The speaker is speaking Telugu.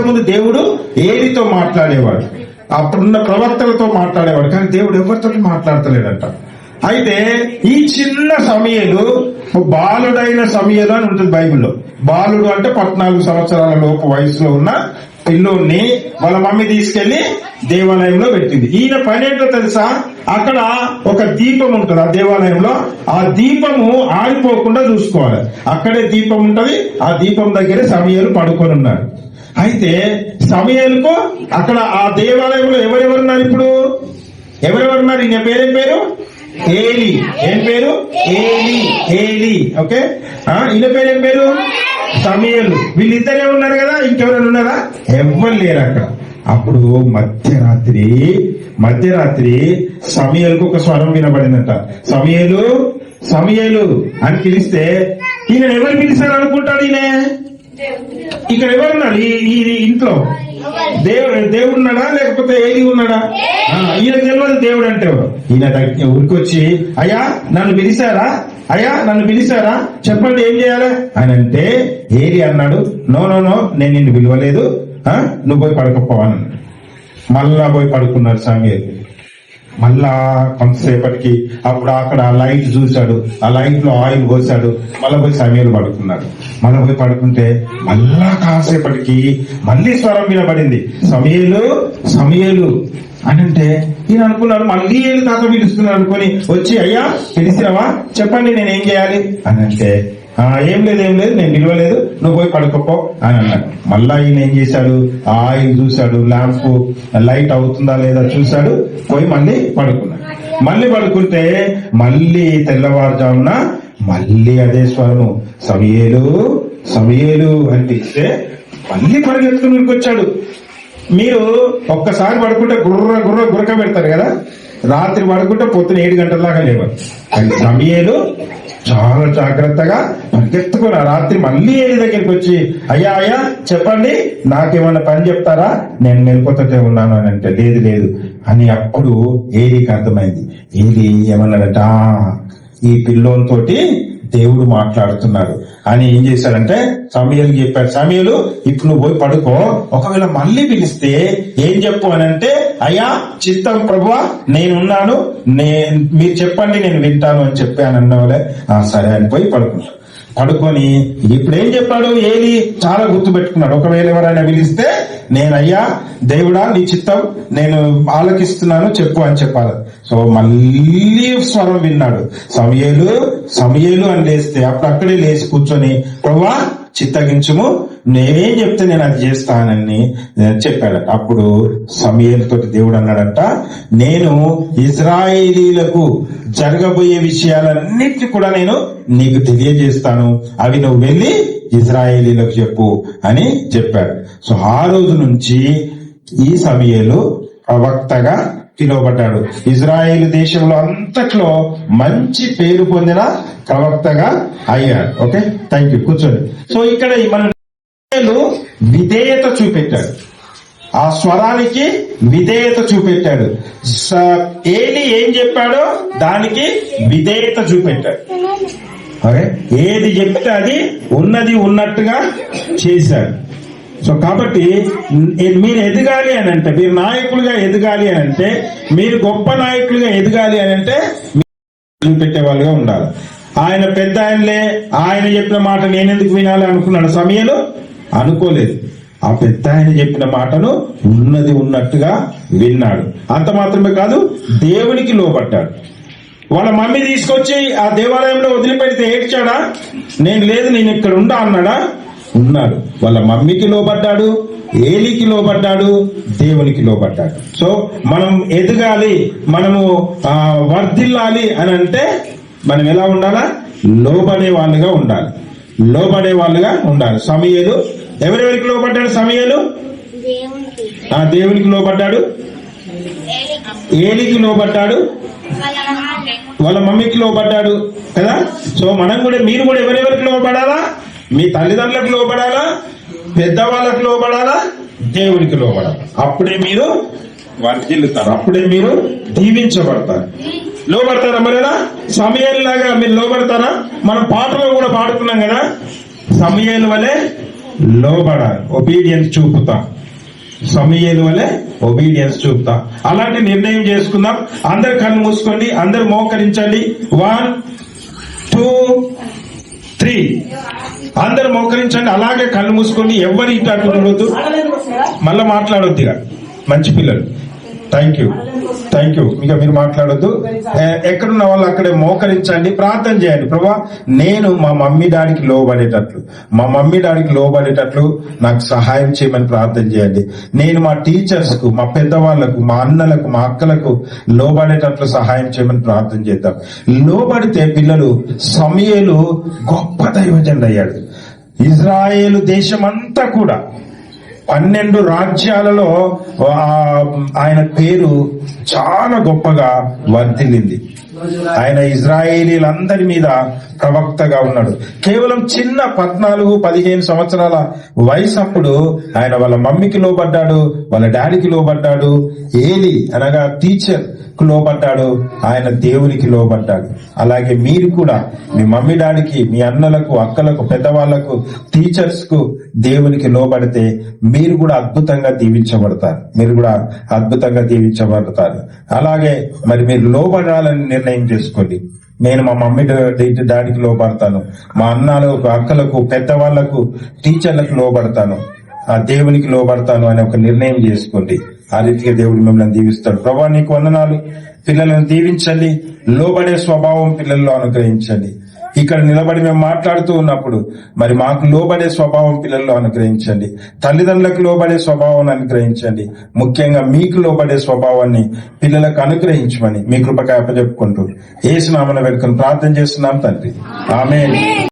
ముందు దేవుడు ఏలితో మాట్లాడేవాడు. అప్పుడున్న ప్రవక్తలతో మాట్లాడేవాడు. కానీ దేవుడు ఎవరితో మాట్లాడతలేడంట. అయితే ఈ చిన్న సమయలు బాలుడైన సమయలు అని ఉంటుంది బైబిల్లో. బాలుడు అంటే పద్నాలుగు సంవత్సరాల లోపు వయసులో ఉన్న పిల్లోని వాళ్ళ మమ్మీ తీసుకెళ్ళి దేవాలయంలో పెట్టింది ఈయన పని ఏంటో తెలుసా? అక్కడ ఒక దీపం ఉంటుంది ఆ దేవాలయంలో. ఆ దీపము ఆడిపోకుండా చూసుకోవాలి. అక్కడే దీపం ఉంటది ఆ దీపం దగ్గరే సమయాలు పడుకొని ఉన్నారు. అయితే సమయాలకు అక్కడ ఆ దేవాలయంలో ఎవరెవరున్నారు ఇప్పుడు? ఎవరెవరున్నారు ఈయన పేరేం పేరు? ఏలి. ఏం పేరు? ఏలి. ఏలి. ఓకే? ఆ, ఈయన పేరేం పేరు? సమయలు. వీళ్ళిద్దరే ఉన్నారు కదా? ఇంకెవరైనా ఉన్నారా? ఎవ్వరు లేరు అక్కడ. అప్పుడు మధ్యరాత్రి మధ్యరాత్రి సమయలకు ఒక స్వరం వినబడిందట. సమయలు సమయలు అని పిలిస్తే ఈయన ఎవరు పిలిచారు అనుకుంటాడు ఈయన? ఇక్కడ ఎవరున్నారు ఈ ఇంట్లో? దేవుడు దేవుడు ఉన్నాడా? లేకపోతే ఏది ఉన్నాడా? ఈయన తెలియదు దేవుడు అంటే ఈయన ఊరికొచ్చి అయ్యా నన్ను పిలిచారా? అయ్యా నన్ను పిలిచారా? చెప్పండి ఏం చేయాలి? అని అంటే ఏది? అన్నాడు. నో నో నో నేను నిన్ను పిలవలేదు. ఆ, నువ్వు పోయి పడుకోపోవాను మళ్ళా పోయి పడుకున్నాడు సమీర్ మళ్ళా కొంతసేపటికి అప్పుడు అక్కడ ఆ లైట్ చూశాడు. ఆ లైట్లో ఆయిల్ పోసాడు మళ్ళా పోయి సమీలు పడుకున్నాడు మళ్ళీ పోయి పడుకుంటే మళ్ళా కాసేపటికి మళ్ళీ స్వరం వినబడింది సమయలు సమయలు అని అంటే ఈయన అనుకున్నాడు మళ్ళీ ఏళ్ళు తాత పిలుస్తున్నాడు అనుకొని వచ్చి అయ్యా పిలిచినవా? చెప్పండి నేను ఏం చేయాలి? అని అంటే "ఆ, ఏం లేదు ఏం లేదు నేను నిలవలేదు నువ్వు పోయి పడుకోపో. అని అన్నాడు. మళ్ళా ఈయన ఏం చేశాడు? ఆయిల్ చూశాడు ల్యాంప్ లైట్ అవుతుందా లేదా చూశాడు పోయి మళ్ళీ పడుకున్నాడు. మళ్ళీ పడుకుంటే మళ్ళీ తెల్లవారుజామున మళ్ళీ అదే స్వరము. సమయేలు సమయేలు అని పిలిస్తే మళ్ళీ పరిగెత్తుకుని వచ్చాడు మీరు ఒక్కసారి పడుకుంటే గుర్ర గుర్ర గురక పెడతారు కదా? రాత్రి పడుకుంటే పొద్దున ఏడు గంటల దాకా లేవరు కానీ సమయాలు చాలా జాగ్రత్తగా పరిగెత్తుకుని రాత్రి మళ్ళీ ఏడు దగ్గరికి వచ్చి అయ్యా అయ్యా చెప్పండి నాకేమన్నా పని చెప్తారా? నేను మెలుపుతూనే ఉన్నాను అని అంటే లేదు లేదు అని అప్పుడు ఏడికి అర్థమైంది? ఏది ఏమన్నాడట ఈ పిల్లోనితోటి దేవుడు మాట్లాడుతున్నాడు. అని ఏం చేశాడంటే సమయలు చెప్పాడు. సమయలు ఇప్పుడు నువ్వు పోయి పడుకో. ఒకవేళ మళ్ళీ పిలిస్తే ఏం చెప్పు అని అంటే అయ్యా చిత్తం ప్రభు నేనున్నాను నే మీరు చెప్పండి నేను వింటాను అని చెప్పాను అన్నవాళ్ళే సరే అని పోయి పడుకున్నాడు. పడుకొని ఇప్పుడు ఏం చెప్పాడు? ఏది చాలా గుర్తు పెట్టుకున్నాడు ఒకవేళ ఎవరైనా పిలిస్తే నేనయ్యా దేవుడా నీ చిత్తం నేను ఆలకిస్తున్నాను చెప్పు అని చెప్పాలి. సో మళ్ళీ స్వరం విన్నాడు. సమయలు సమయలు అని లేస్తే అప్పుడు అక్కడే లేచి కూర్చొని ప్రభా చిత్తగించుము. నేనేం చెప్తే నేను అది చేస్తానని చెప్పాడట అప్పుడు సమయలతో దేవుడు అన్నాడంట నేను ఇజ్రాయేలీలకు జరగబోయే విషయాలన్నిటిని కూడా నేను నీకు తెలియజేస్తాను. అవి నువ్వు వెళ్ళి ఇజ్రాయేలీలకు చెప్పు అని చెప్పాడు. సో ఆ రోజు నుంచి ఈ సమయంలో ప్రవక్తగా పిలువబడ్డాడు. ఇజ్రాయేల్ దేశంలో అంతట్లో మంచి పేరు పొందిన ప్రవక్తగా అయ్యాడు. ఓకే? థ్యాంక్ యూ కూర్చోండి. సో ఇక్కడ ఈ మన విధేయత చూపెట్టాడు. ఆ స్వరానికి విధేయత చూపెట్టాడు. స- ఏలి ఏం చెప్పాడో దానికి విధేయత చూపెట్టాడు. ఓకే? ఏది చెప్తే అది ఉన్నది ఉన్నట్టుగా చేశాడు. సో కాబట్టి మీరు ఎదగాలి అని అంటే మీరు నాయకులుగా ఎదగాలి అని అంటే మీరు గొప్ప నాయకులుగా ఎదగాలి అని అంటే పెట్టే వాళ్ళుగా ఉండాలి. ఆయన పెద్ద ఆయనలే ఆయన చెప్పిన మాట నేనెందుకు వినాలి అనుకున్నాడు సమయంలో? అనుకోలేదు. ఆ పెద్ద ఆయన చెప్పిన మాటను ఉన్నది ఉన్నట్టుగా విన్నాడు. అంత మాత్రమే కాదు దేవునికి లోపడ్డాడు వాళ్ళ మమ్మీ తీసుకొచ్చి ఆ దేవాలయంలో వదిలిపెడితే ఏడ్చాడా? నేను లేదు నేను ఇక్కడ ఉండా అన్నాడా? ఉన్నాడు. వాళ్ళ మమ్మీకి లోబడ్డాడు ఏలికి లోబడ్డాడు దేవునికి లోబడ్డాడు. సో మనం ఎదగాలి మనము వర్ధిల్లాలి అని అంటే మనం ఎలా ఉండాలా? లోబడే వాళ్ళుగా ఉండాలి. లోబడే వాళ్ళుగా ఉండాలి. సమయలు. ఎవరెవరికి లోబడ్డాడు సమయలు? ఆ దేవునికి లోబడ్డాడు? ఏలికి లోబడ్డాడు? వాళ్ళ మమ్మీకి లోబడ్డాడు కదా? సో మనం కూడా మీరు కూడా ఎవరెవరికి లోబడాలా? మీ తల్లిదండ్రులకు లోబడాలా? పెద్దవాళ్ళకి లోబడాలా? దేవునికి లోబడాలి? అప్పుడే మీరు వర్ధిల్లుతారు. అప్పుడే మీరు దీవించబడతారు. లోబడతారా మరేనా సమయాలాగా మీరు లోబడతారా? మనం పాటలో కూడా పాడుతున్నాం కదా. సమయాల వలె లోబడాలి. ఒబీడియన్స్ చూపుతా. సమయాల వలె ఒబీడియన్స్ చూపుతా. అలాంటి నిర్ణయం చేసుకుందాం. అందరు కళ్ళు మూసుకోండి. అందరు మోకరించండి. వన్ టూ త్రీ అందరు మోకరించండి. అలాగే కళ్ళు మూసుకోండి ఎవరి ఇటు అటు మళ్ళా మాట్లాడొద్దు ఇక మంచి పిల్లలు. థ్యాంక్ యూ థ్యాంక్ యూ ఇక మీరు మాట్లాడొద్దు. ఎక్కడున్న వాళ్ళు అక్కడే మోకరించండి ప్రార్థన చేయండి. ప్రభా నేను మా మమ్మీ డాడీకి లోబడేటట్లు మా మమ్మీ డాడీకి లోబడేటట్లు నాకు సహాయం చేయమని ప్రార్థన చేయండి. నేను మా టీచర్స్కు మా పెద్దవాళ్ళకు మా అన్నలకు మా అక్కలకు లోబడేటట్లు సహాయం చేయమని ప్రార్థన చేద్దాం. లోబడితే పిల్లలు సమయలు గొప్ప దైవజనుడు అయ్యాడు ఇజ్రాయేలు అంతా కూడా పన్నెండు రాజ్యాలలో ఆయన పేరు చాలా గొప్పగా వర్ధిల్లింది. ఆయన ఇజ్రాయేలీలందరి మీద ప్రవక్తగా ఉన్నాడు. కేవలం చిన్న పద్నాలుగు పదిహేను సంవత్సరాల వయసు అప్పుడు ఆయన వాళ్ళ మమ్మీకి లోబడ్డాడు వాళ్ళ డాడీకి లోబడ్డాడు. ఏలి అనగా టీచర్. లోబడ్డాడు. ఆయన దేవునికి లోబడ్డాడు. అలాగే మీరు కూడా మీ మమ్మీ డాడీకి మీ అన్నలకు అక్కలకు పెద్దవాళ్ళకు టీచర్స్కు దేవునికి లోబడితే మీరు కూడా అద్భుతంగా దీవించబడతారు. మీరు కూడా అద్భుతంగా దీవించబడతారు. అలాగే మరి మీరు లోబడాలని నిర్ణయం చేసుకోండి. నేను మా మమ్మీ డాడీకి లోబడతాను. మా అన్నలకు అక్కలకు పెద్దవాళ్ళకు టీచర్లకు లోబడతాను. ఆ దేవునికి లోబడతాను అని ఒక నిర్ణయం చేసుకోండి. ఆ రీతిగా దేవుడు మిమ్మల్ని దీవిస్తాడు. ప్రభా నీకు వందనాలు. పిల్లలను దీవించండి. లోబడే స్వభావం పిల్లల్లో అనుగ్రహించండి. ఇక్కడ నిలబడి మేము మాట్లాడుతూ ఉన్నప్పుడు మరి మాకు లోబడే స్వభావం పిల్లల్లో అనుగ్రహించండి. తల్లిదండ్రులకు లోబడే స్వభావం అనుగ్రహించండి. ముఖ్యంగా మీకు లోబడే స్వభావాన్ని పిల్లలకు అనుగ్రహించమని మీ కృపకాయ అప్పచెప్పుకుంటూ ఏసునామన వెనుకను ప్రార్థన చేస్తున్నాం తండ్రి. ఆమె